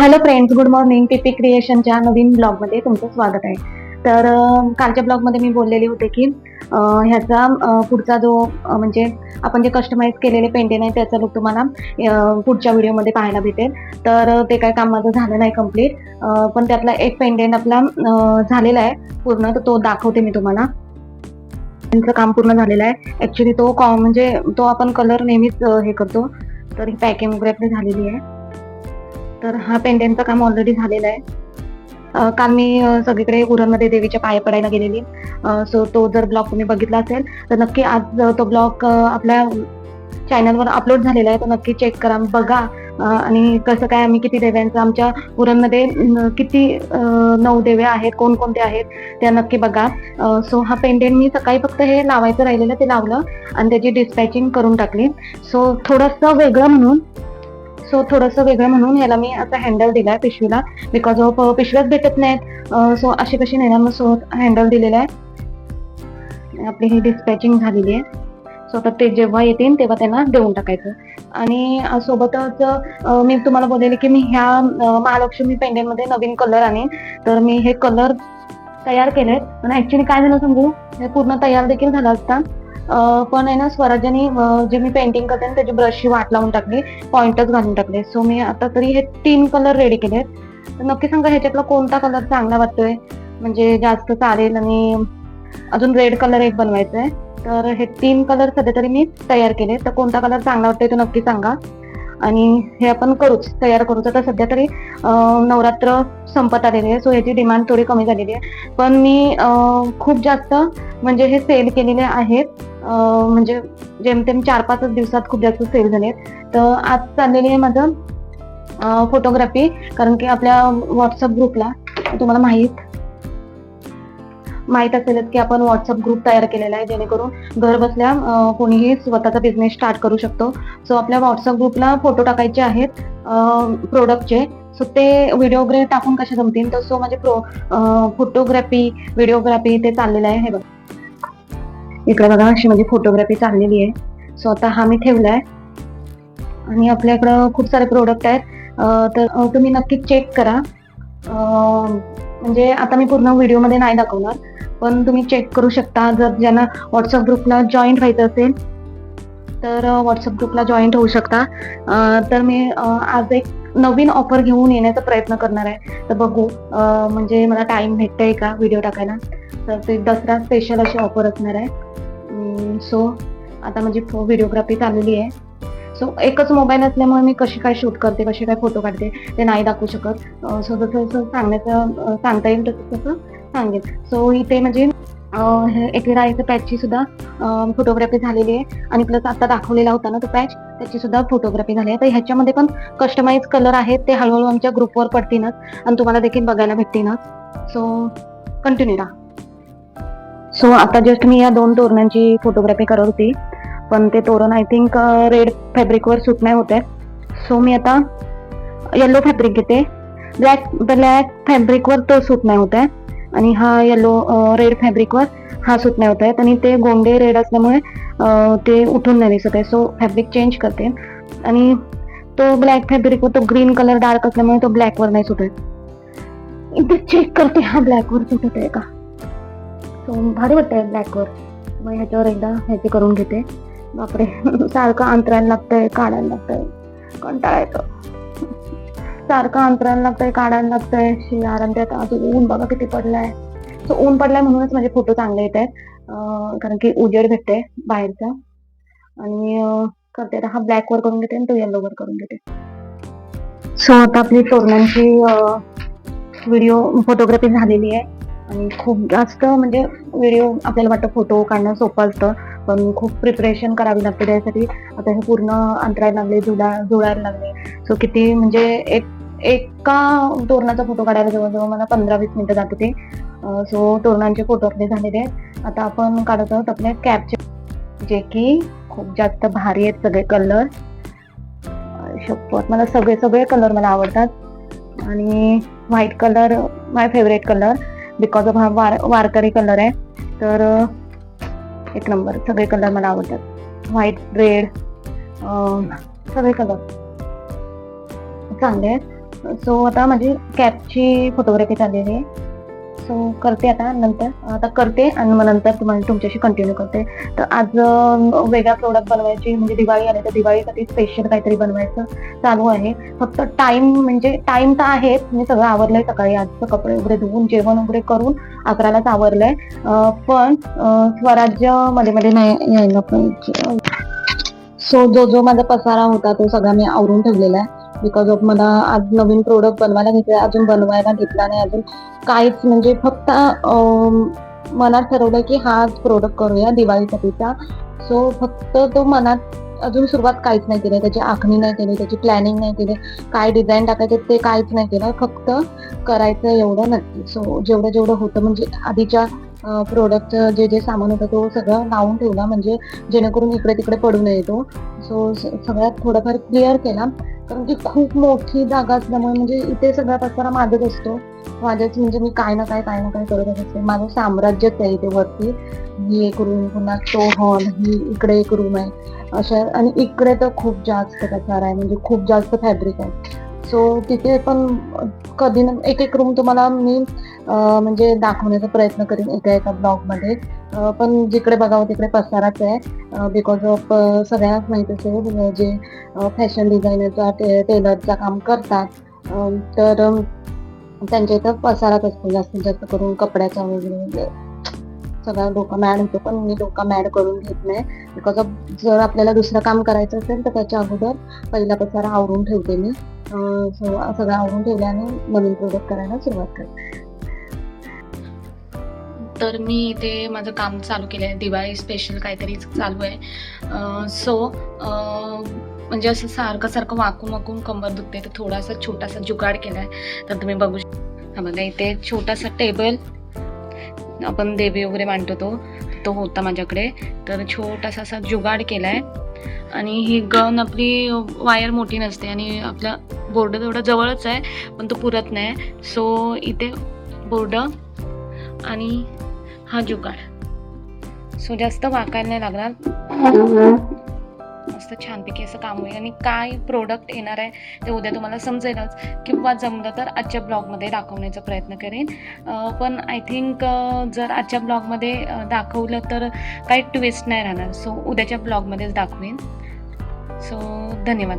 Hello friends good morning. TP क्रिएशनच्या नवीन ब्लॉगमध्ये तुमचं स्वागत आहे. तर कालच्या ब्लॉगमध्ये मी बोललेली होते की ह्याचा पुढचा जो म्हणजे आपण जे कस्टमाइज केलेले पेंटिंग आहे त्याचा लुक तुम्हाला पुढच्या व्हिडिओमध्ये पाहायला भेटेल. तर ते काय काम माझं झालं नाही कंप्लीट पण त्यातला एक पेंडेंट आपला झालेला आहे. पूर्ण तर तो दाखवते मी तुम्हाला. त्यांचं काम पूर्ण झालेलं आहे. ऍक्च्युली तो कॉ- म्हणजे तो आपण कलर नेहमीच हे करतो. तर ही पॅकिंग वगैरे आपली झालेली आहे. तर हा पेंडेंटचं काम ऑलरेडी झालेलं आहे. काल मी सगळीकडे उरणमध्ये देवीच्या पाया पडायला गेलेली. सो तो जर ब्लॉग तुम्ही बघितला असेल तर नक्की आज तो ब्लॉग आपल्या चॅनलवर अपलोड झालेला आहे. तर नक्की चेक करा बघा. आणि कसं काय आम्ही किती देव्यांचं आमच्या उरणमध्ये किती नऊ देवे आहेत कोणकोणते आहेत त्या नक्की बघा. सो हा पेंडेंट मी सकाळी फक्त हे लावायचं राहिलेलं ते लावलं आणि त्याची डिस्पॅचिंग करून टाकली. सो थोडंसं वेगळं म्हणून सो थोडंसं वेगळं म्हणून ह्याला मी आता हँडल दिलाय पिशवीला. बिकॉज ऑफ पिशव्याच भेटत नाहीत. सो अशी कशी नेणार मग? सो हँडल दिलेला आहे. आपली ही डिस्पॅचिंग झालेली आहे. सो आता ते जेव्हा येतील तेव्हा त्यांना देऊन टाकायचं. आणि सोबतच मी तुम्हाला बोललेले की मी ह्या महालक्ष्मी पेंडेंटमध्ये नवीन कलर आणेन. तर मी हे कलर तयार केलेत. पण ऍक्च्युली काय झालं सांगू? हे पूर्ण तयार देखील झालं असता. पण आहे ना स्वराज्याने जे मी पेंटिंग करते ना त्याची ब्रशची वाट लावून टाकली पॉइंटच घालून टाकले. सो मी आता तरी हे तीन कलर रेडी केलेत नक्की सांगा ह्याच्यातला कोणता कलर चांगला वाटतोय? म्हणजे जास्त चालेल आणि अजून रेड कलर एक बनवायचा आहे तर हे तीन कलर सध्या तरी मी तयार केले तर कोणता कलर चांगला वाटतोय तो नक्की सांगा. आणि हे आपण करूच तयार करूच. आता सध्या तरी नवरात्र संपत आलेली आहे. सो ह्याची डिमांड थोडी कमी झालेली आहे. पण मी खूप जास्त म्हणजे हे सेल केलेले आहेत. म्हणजे जेमतेम चार पाचच दिवसात खूप जास्त सेल झाले तर आज चाललेली आहे माझं फोटोग्राफी कारण की आपल्या व्हॉट्सअप ग्रुपला तुम्हाला माहीत माहीत असेलच की आपण व्हॉट्सअप ग्रुप तयार केलेला आहे जेणेकरून घर बसल्या कोणीही स्वतःचा बिझनेस स्टार्ट करू शकतो. सो आपल्या व्हॉट्सअप ग्रुपला फोटो टाकायचे आहेत प्रोडक्टचे सो ते व्हिडिओ वगैरे टाकून कशा जमतील? तर सो म्हणजे प्रो फोटोग्राफी व्हिडिओग्राफी ते चाललेलं आहे हे बघ. इकडे बघा अशी माझी फोटोग्राफी चाललेली आहे. सो आता हा मी ठेवला आहे आणि आपल्याकडं खूप सारे प्रोडक्ट आहेत. तर तुम्ही नक्की चेक करा. म्हणजे आता मी पूर्ण व्हिडिओमध्ये नाही दाखवणार पण तुम्ही चेक करू शकता. जर ज्यांना व्हॉट्सअप ग्रुपला जॉईन व्हायचं असेल तर व्हॉट्सअप ग्रुपला जॉईंट होऊ शकता. तर मी आज एक नवीन ऑफर घेऊन येण्याचा प्रयत्न करणार आहे. तर बघू म्हणजे मला टाइम भेटतंय का? व्हिडिओ टाकायला. तर ते दसरा स्पेशल अशी ऑफर असणार आहे. सो आता माझी व्हिडिओग्राफी चाललेली आहे. सो एकच मोबाईल असल्यामुळे मी कशी काय शूट करते कसे काय फोटो काढते ते नाही दाखवू शकत. सो जसं जसं सांगण्याचं सांगता येईल तसं तसं सांगेन. सो इथे म्हणजे अं, हे एकविरा पॅचची सुद्धा फोटोग्राफी झालेली आहे. आणि प्लस आता दाखवलेला होता ना तो पॅच त्याची सुद्धा फोटोग्राफी झाली आहे. तर ह्याच्यामध्ये पण कस्टमाइज कलर आहेत. ते हळूहळू आमच्या ग्रुपवर पडतीलच. आणि तुम्हाला देखील बघायला भेटतीलच. सो कंटिन्यू राहा. सो आता जस्ट मी या दोन तोरणांची फोटोग्राफी करत होती. पण ते तोरण आय थिंक रेड फॅब्रिकवर सूट नाही होते. सो मी आता येलो फॅब्रिक घेते. ब्लॅक ब्लॅक फॅब्रिकवर तो सूट नाही होत. आहे आणि हा येलो रेड फॅब्रिकवर हा सूट नाही होत. आहे आणि ते गोंडे रेड असल्यामुळे ते उठून नाही दिसत आहे. सो फॅब्रिक चेंज करते. आणि तो ब्लॅक फॅब्रिकवर तो ग्रीन कलर डार्क असल्यामुळे तो ब्लॅकवर नाही सुटत. इथे चेक करते हा ब्लॅकवर सुटत आहे का? सो भारी वाटतंय ब्लॅकवर मग ह्याच्यावर एकदा ह्याचे करून घेते. बापरे सारखं अंतरायला लागतंय काढायला लागतंय. कंटाळा येतो. सारखं अंतरायला लागतंय काढायला लागतंय. शियार आणि त्यात अजून ऊन बघा किती पडलाय. सो ऊन पडलाय म्हणूनच माझे फोटो चांगले येत आहेत. कारण की उजेड भेटते बाहेरचा. आणि करते आता हा ब्लॅक वर करून घेते आणि तो येलो वर करून घेते. सो आता आपली तोरणांची व्हिडिओ फोटोग्राफी झालेली आहे. आणि खूप जास्त म्हणजे व्हिडिओ आपल्याला वाटतं फोटो काढणं सोपं असतं पण खूप प्रिपरेशन करावी लागते. त्यासाठी आता हे पूर्ण अंतरायला लागले जुळा जुळायला लागले. सो किती म्हणजे एक एका तोरणाचा फोटो काढायला जवळजवळ मला पंधरा वीस मिनिटं जाते ते सो तोरणांचे फोटो आपले झालेले आहेत. आता आपण काढत आहोत आपल्या कॅपचे जे की खूप जास्त भारी आहेत सगळे कलर शपथ मला सगळे सगळे कलर मला आवडतात. आणि white colour my favourite colour because of हा वार वारकरी कलर आहे तर एक नंबर सगळे कलर मला आवडतात. व्हाईट रेड सगळे कलर चांगले आहेत. सो आता माझी कॅबची फोटोग्राफी चाललेली आहे. सो करते आता नंतर. आता करते आणि मग नंतर तुम्हाला तुमच्याशी कंटिन्यू करते. तर आज वेगळा प्रोडक्ट बनवायची म्हणजे दिवाळी आली तर दिवाळीसाठी स्पेशल काहीतरी बनवायचं चालू आहे. फक्त टाइम म्हणजे टाइम तर आहेच मी सगळं आवरलंय सकाळी आजचं कपडे वगैरे धुवून जेवण वगैरे करून अकरालाच आवरलंय. पण स्वराज्यमध्ये मध्ये नाही यायला पाहिजे. सो जो जो माझा पसारा होता तो सगळा मी आवरून ठेवलेला आहे. बिकॉज ऑफ मला आज नवीन प्रोडक्ट बनवायला घेतला अजून बनवायला घेतला नाही अजून काहीच म्हणजे फक्त अं, मनात ठरवलं की हाच प्रोडक्ट करूया दिवाळीसाठीचा. सो फक्त तो मनात अजून सुरुवात काहीच नाही केली त्याची आखणी नाही केली त्याची प्लॅनिंग नाही केली काय डिझाईन टाकायचे ते काहीच नाही केलं फक्त करायचं एवढं नक्की. सो जेवढं जेवढं होतं म्हणजे आधीच्या प्रोडक्टचं जे जे सामान होतं तो सगळं लावून ठेवला. म्हणजे जेणेकरून इकडे तिकडे पडू नये तो. सो सगळ्यात थोडाफार क्लिअर केला. कारण की खूप मोठी जागा असल्यामुळे म्हणजे इथे सगळा पसारा माझाच असतो. माझ्याच म्हणजे मी काय ना काय काय ना काय करत असते. माझं साम्राज्यच आहे इथे वरती. ही एक रूम पुन्हा तो हॉल ही इकडे एक रूम आहे. अशा आणि इकडे तर खूप जास्त पसारा आहे. म्हणजे खूप जास्त फॅब्रिक आहे. सो तिथे पण कधी ना एक एक रूम तुम्हाला मी म्हणजे दाखवण्याचा प्रयत्न करेन एका एका ब्लॉगमध्ये पण जिकडे बघावं तिकडे पसाराच आहे बिकॉज ऑफ सगळ्यांनाच माहिती असेल जे फॅशन डिझायनरचा टे टेलरचा काम करतात. तर त्यांच्या इथं पसाराच असतो जास्तीत जास्त करून कपड्याचा वगैरे सगळं डोका मॅड होतो पण मी डोका मॅड करून घेत नाही. बिकॉज ऑफ जर आपल्याला दुसरं काम करायचं असेल तर त्याच्या अगोदर पहिला पसारा आवरून ठेवते मी. सगळं आवरून ठेवल्याने नवीन प्रोडक्ट करायला सुरुवात करते. तर मी इथे माझं काम चालू केलं आहे दिवाळी स्पेशल काहीतरी चालू आहे. सो म्हणजे असं सारखं सारखं वाकून वाकून कंबर दुखते. तर थोडासा छोटासा जुगाड केला आहे तर तुम्ही बघू शकता बघा इथे छोटासा टेबल आपण देवी वगैरे मांडतो तो तो होता माझ्याकडे. तर छोटासा असा जुगाड केला आहे आणि ही गन आपली वायर मोठी नसते आणि आपला बोर्ड तेवढा जवळच आहे पण तो पुरत नाही. सो इथे बोर्ड आणि हा जुगाड. सो जास्त वाकायला नाही लागणार. मस्त छानपैकी असं काम होईल आणि काय प्रोडक्ट येणार आहे ते उद्या तुम्हाला समजेलच. किंवा जमलं तर आजच्या ब्लॉगमध्ये दाखवण्याचा प्रयत्न करेन. पण आय थिंक जर आजच्या ब्लॉगमध्ये दाखवलं तर काही ट्विस्ट नाही राहणार. सो उद्याच्या ब्लॉगमध्येच दाखवेन. सो धन्यवाद.